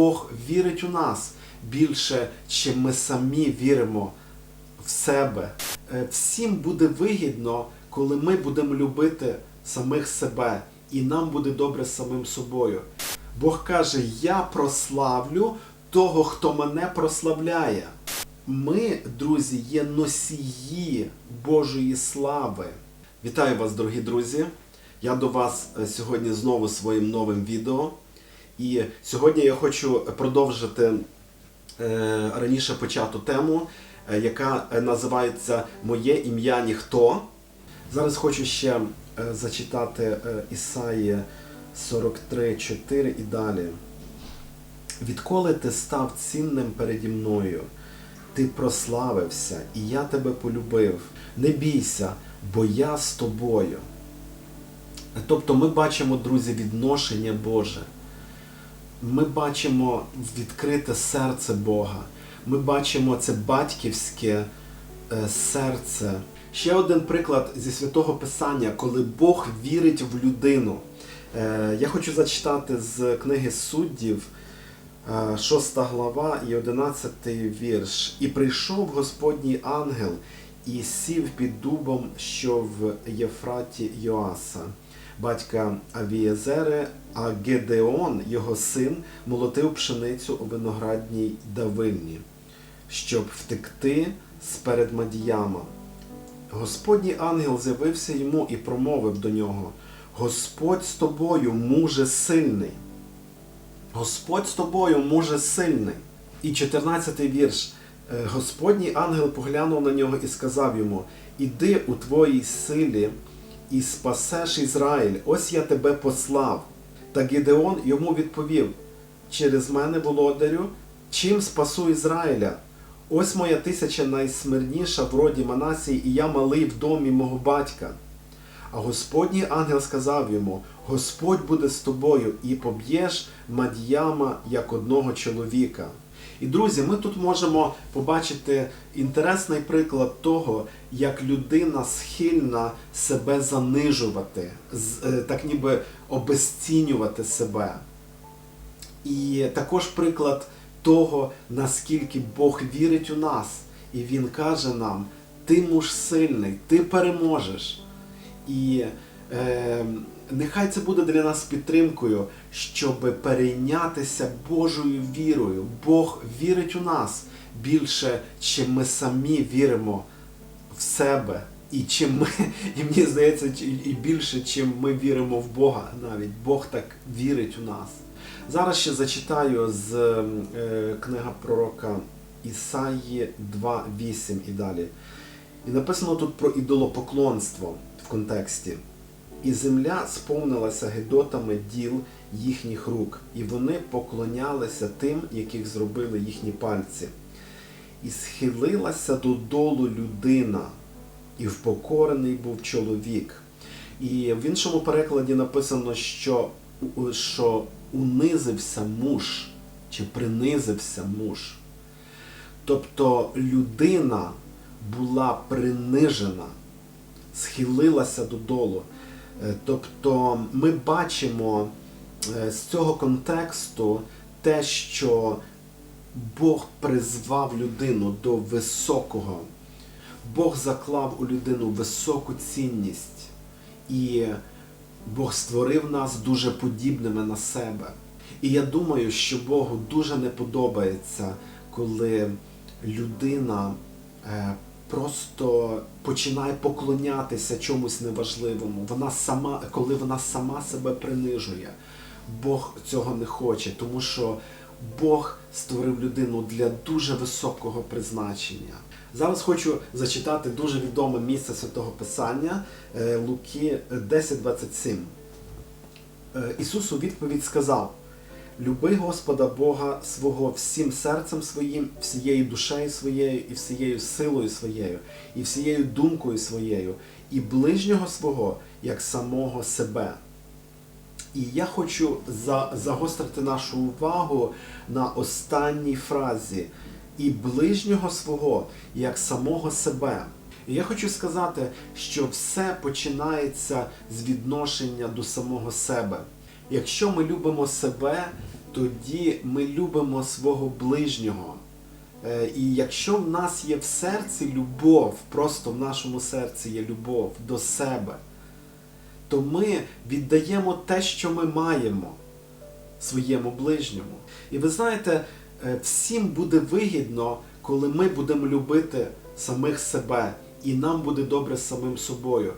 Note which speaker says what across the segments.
Speaker 1: Бог вірить у нас більше, чим ми самі віримо в себе. Е, Всім буде вигідно, коли ми будемо любити самих себе, і нам буде добре самим собою. Бог каже: Я прославлю того, хто мене прославляє. Ми, друзі, є носії Божої слави. Вітаю вас, дорогі друзі! Я до вас е, сьогодні знову своїм новим відео. І сьогодні я хочу продовжити е, раніше почату тему, е, яка називається Моє ім'я ніхто. Зараз хочу ще е, зачитати Ісаї 43.4 і далі. Відколи ти став цінним переді мною, ти прославився, і я тебе полюбив. Не бійся, бо я з тобою. Тобто ми бачимо, друзі, відношення Боже. Ми бачимо відкрите серце Бога. Ми бачимо це батьківське е, серце. Ще один приклад зі святого Писання, коли Бог вірить в людину. Е, Я хочу зачитати з книги суддів, 6 глава і 11 вірш. І прийшов Господній ангел і сів під дубом, що в Єфраті Йоаса, батька Авієзери, а Гедеон, його син, молотив пшеницю у виноградній давильні, щоб втекти сперед Мадіяма. Господній ангел з'явився йому і промовив до нього: Господь з тобою, муже сильний. Господь з тобою, муже сильний. І 14 вірш. Е, Господній ангел поглянув на нього і сказав йому: Іди у твоїй силі і спасеш Ізраїль, ось я тебе послав. Та Гідеон йому відповів: Через мене, володарю, чим спасу Ізраїля? Ось моя тисяча найсмирніша в роді Манасії, і я малий в домі мого батька. А Господній ангел сказав йому: Господь буде з тобою, і поб'єш Мад'яма як одного чоловіка. І друзі, ми тут можемо побачити інтересний приклад того, як людина схильна себе занижувати, е, так ніби обесцінювати себе. І також приклад того, наскільки Бог вірить у нас, і Він каже нам: ти муж сильний, ти переможеш. І е, нехай це буде для нас підтримкою, щоб перейнятися Божою вірою. Бог вірить у нас більше, чим ми самі віримо в себе. І чим ми, і мені здається, і більше, чим ми віримо в Бога навіть. Бог так вірить у нас. Зараз ще зачитаю з е, книга пророка Ісаї 2.8 і далі. І написано тут про ідолопоклонство в контексті. І земля сповнилася гидотами діл їхніх рук, і вони поклонялися тим, яких зробили їхні пальці. І схилилася додолу людина, і впокорений був чоловік. І в іншому перекладі написано, що, що унизився муж, чи принизився муж. Тобто людина була принижена, схилилася додолу. Е, Тобто ми бачимо е, з цього контексту те, що Бог призвав людину до високого. Бог заклав у людину високу цінність, і Бог створив нас дуже подібними на себе. І я думаю, що Богу дуже не подобається, коли людина е, просто починає поклонятися чомусь неважливому. Вона сама, коли вона сама себе принижує. Бог цього не хоче, тому що Бог створив людину для дуже високого призначення. Зараз хочу зачитати дуже відоме місце святого Писання е, Луки 10.27. Е, Ісус у відповідь сказав: Люби Господа Бога свого всім серцем своїм, всією душею своєю, і всією силою своєю, і всією думкою своєю, і ближнього свого, як самого себе. І я хочу за, загострити нашу увагу на останній фразі і ближнього свого, як самого себе. І я хочу сказати, що все починається з відношення до самого себе. Якщо ми любимо себе, тоді ми любимо свого ближнього. Е, І якщо в нас є в серці любов, просто в нашому серці є любов до себе, то ми віддаємо те, що ми маємо своєму ближньому. І ви знаєте, е, всім буде вигідно, коли ми будемо любити самих себе, і нам буде добре з самим собою.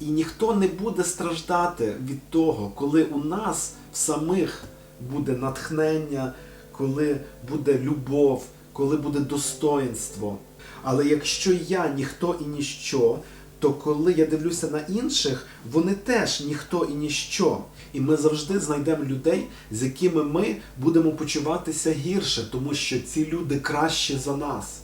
Speaker 1: І ніхто не буде страждати від того, коли у нас в самих буде натхнення, коли буде любов, коли буде достоинство. Але якщо я ніхто і ніщо, то коли я дивлюся на інших, вони теж ніхто і ніщо. І ми завжди знайдемо людей, з якими ми будемо почуватися гірше, тому що ці люди краще за нас.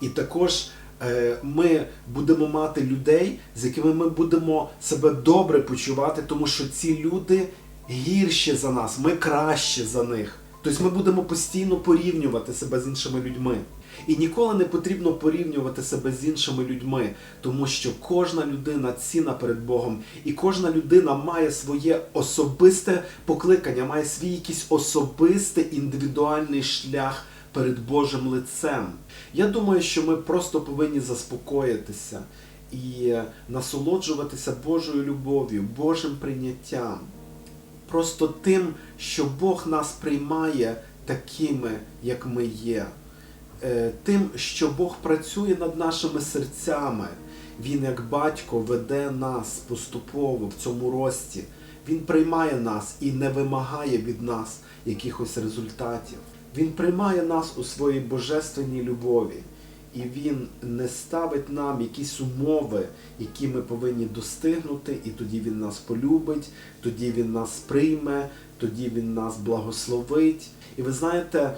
Speaker 1: І також е, ми будемо мати людей, з якими ми будемо себе добре почувати, тому що ці люди гірші за нас, ми краще за них. Тобто ми будемо постійно порівнювати себе з іншими людьми. І ніколи не потрібно порівнювати себе з іншими людьми, тому що кожна людина цінна перед Богом, і кожна людина має своє особисте покликання, має свій якийсь особистий індивідуальний шлях перед Божим лицем. Я думаю, що ми просто повинні заспокоїтися і насолоджуватися Божою любов'ю, Божим прийняттям. Просто тим, що Бог нас приймає такими, як ми є. Е, Тим, що Бог працює над нашими серцями. Він, як батько, веде нас поступово в цьому рості. Він приймає нас і не вимагає від нас якихось результатів. Він приймає нас у своїй божественній любові. І він не ставить нам якісь умови, які ми повинні достигнути, і тоді він нас полюбить, тоді він нас прийме, тоді він нас благословить. І ви знаєте,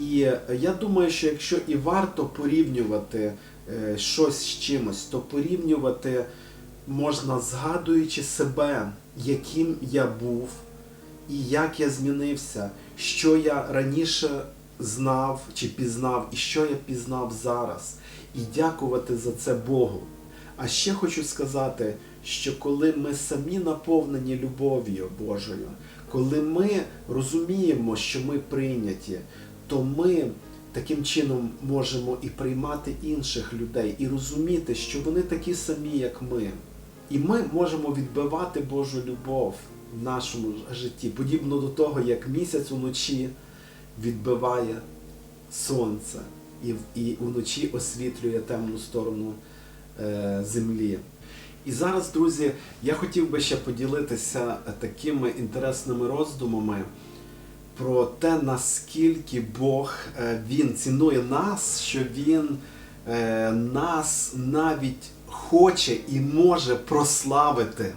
Speaker 1: і я думаю, що якщо і варто порівнювати е, щось з чимось, то порівнювати можна згадуючи себе, яким я був, і як я змінився, що я раніше знав чи пізнав, і що я пізнав зараз, і дякувати за це Богу. А ще хочу сказати, що коли ми самі наповнені любов'ю Божою, коли ми розуміємо, що ми прийняті, то ми таким чином можемо і приймати інших людей, і розуміти, що вони такі самі, як ми. І ми можемо відбивати Божу любов в нашому житті, подібно до того, як місяць уночі відбиває сонце і, і уночі освітлює темну сторону е, землі. І зараз, друзі, я хотів би ще поділитися такими інтересними роздумами про те, наскільки Бог е, Він цінує нас, що Він е, нас навіть хоче і може прославити.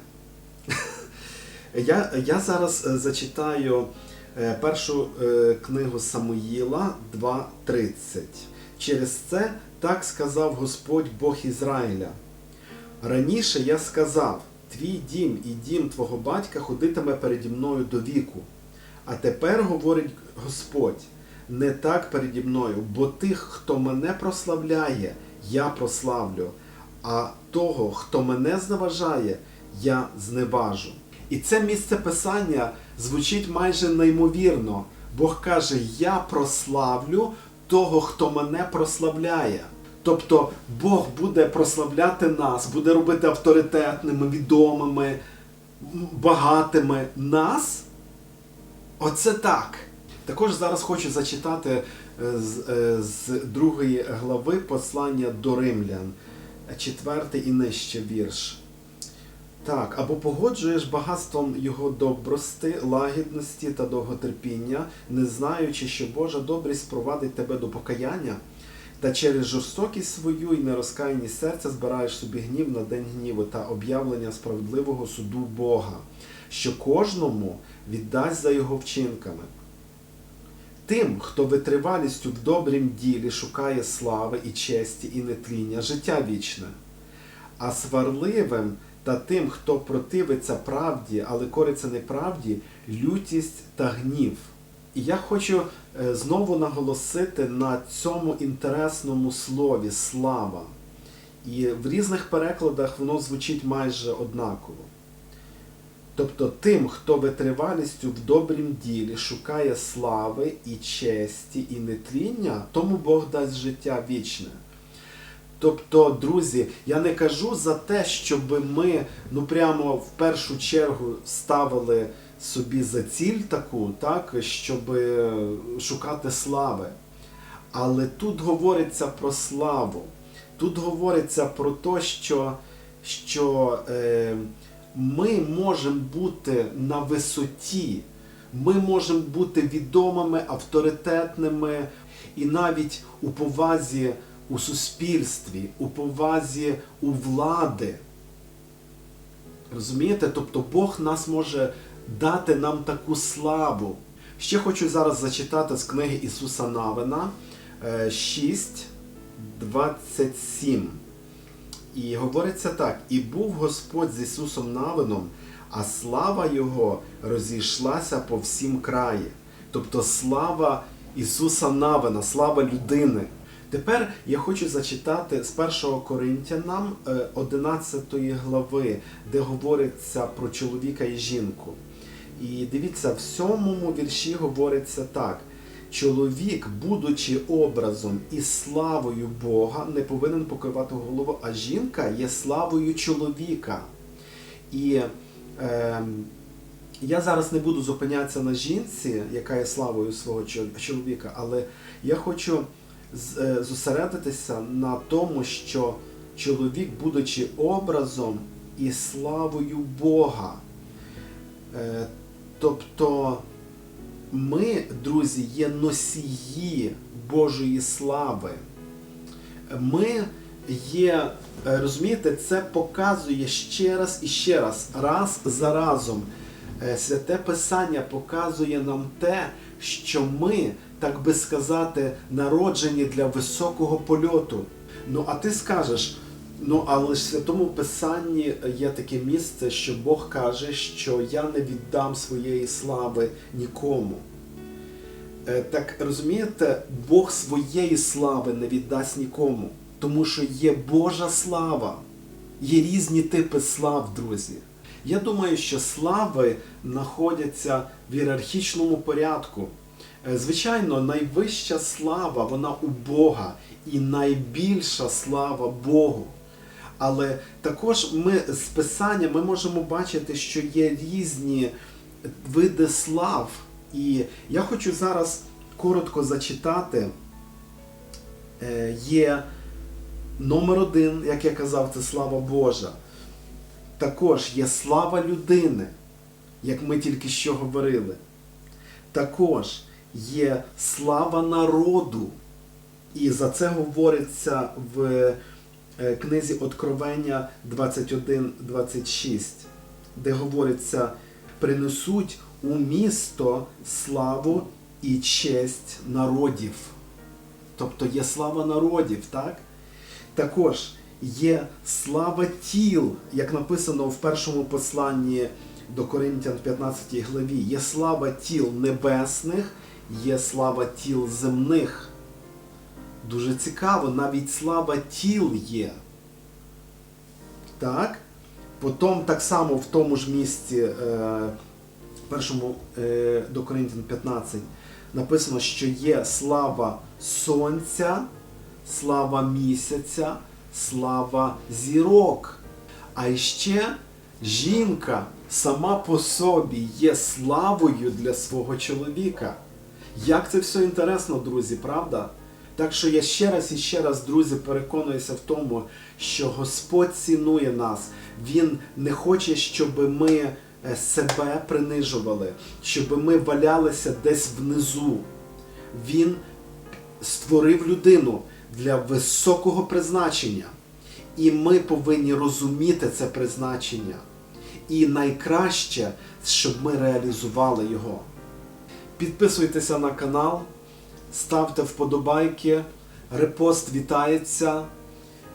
Speaker 1: Я, я зараз е, зачитаю е, першу е, книгу Самуїла 2.30. Через це так сказав Господь Бог Ізраїля. Раніше я сказав, твій дім і дім твого батька ходитиме переді мною до віку. А тепер говорить Господь, не так переді мною, бо тих, хто мене прославляє, я прославлю, а того, хто мене зневажає, я зневажу. І це місце писання звучить майже неймовірно. Бог каже: Я прославлю того, хто мене прославляє. Тобто Бог буде прославляти нас, буде робити авторитетними, відомими, багатими нас. Оце так. Також зараз хочу зачитати з, е, з другої глави послання до римлян, четвертий і нижче вірш. Так, або погоджуєш багатством його добрости, лагідності та довготерпіння, не знаючи, що Божа добрість провадить тебе до покаяння, та через жорстокість свою і нерозкаяність серця збираєш собі гнів на день гніву та об'явлення справедливого суду Бога, що кожному віддасть за його вчинками. Тим, хто витривалістю в добрім ділі шукає слави і честі і нетління, життя вічне, а сварливим та тим, хто противиться правді, але кориться неправді, лютість та гнів. І я хочу е, знову наголосити на цьому інтересному слові слава. І в різних перекладах воно звучить майже однаково. Тобто тим, хто витривалістю в добрім ділі шукає слави і честі і нетління, тому Бог дасть життя вічне. Тобто, друзі, я не кажу за те, щоб ми ну прямо в першу чергу ставили собі за ціль таку, так, щоб е, шукати слави. Але тут говориться про славу. Тут говориться про те, що, що е, ми можемо бути на висоті, ми можемо бути відомими, авторитетними і навіть у повазі у суспільстві, у повазі у влади. Розумієте? Тобто Бог нас може дати нам таку славу. Ще хочу зараз зачитати з книги Ісуса Навина е, 6, 27. І говориться так: і був Господь з Ісусом Навином, а слава Його розійшлася по всім краї. Тобто слава Ісуса Навина, слава людини. Тепер я хочу зачитати з 1 Коринтянам е, 11 глави, де говориться про чоловіка і жінку. І дивіться, в сьомому вірші говориться так. Чоловік, будучи образом і славою Бога, не повинен покривати голову, а жінка є славою чоловіка. І е, я зараз не буду зупинятися на жінці, яка є славою свого чоловіка, але я хочу е, зосередитися на тому, що чоловік, будучи образом і славою Бога. Е, Тобто ми, друзі, є носії Божої слави. Ми є, е, розумієте, це показує ще раз і ще раз, раз за разом. Е, Святе Писання показує нам те, що ми, так би сказати, народжені для високого польоту. Ну, а ти скажеш, ну але ж в святому Писанні є таке місце, що Бог каже, що я не віддам своєї слави нікому. Е, Так розумієте, Бог своєї слави не віддасть нікому, тому що є Божа слава, є різні типи слав, друзі. Я думаю, що слави знаходяться в ієрархічному порядку. Е, Звичайно, найвища слава вона у Бога і найбільша слава Богу. Але також ми з Писання ми можемо бачити, що є різні види слав. І я хочу зараз коротко зачитати. Е, Є номер один, як я казав, це слава Божа. Також є слава людини, як ми тільки що говорили. Також є слава народу. І за це говориться в е, книзі Откровення 21-26, де говориться: принесуть у місто славу і честь народів. Тобто є слава народів, так? Також є слава тіл, як написано в першому посланні до Коринтян 15 главі. Є слава тіл небесних, є слава тіл земних. Дуже цікаво, навіть слава тіл є. Так? Потім так само в тому ж місці, е, першому е, до Коринтян 15, написано, що є слава сонця, слава місяця, слава зірок. А ще жінка сама по собі є славою для свого чоловіка. Як це все інтересно, друзі, правда? Так що я ще раз і ще раз, друзі, переконуюся в тому, що Господь цінує нас. Він не хоче, щоб ми е, себе принижували, щоб ми валялися десь внизу. Він створив людину для високого призначення. І ми повинні розуміти це призначення. І найкраще, щоб ми реалізували його. Підписуйтеся на канал, ставте вподобайки, репост вітається.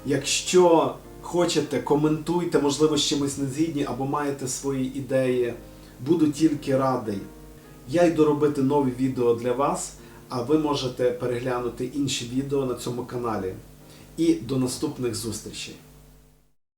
Speaker 1: Якщо хочете, коментуйте, можливо, з чимось не згідні або маєте свої ідеї. Буду тільки радий. Я йду робити нові відео для вас, а ви можете переглянути інші відео на цьому каналі. І до наступних зустрічей!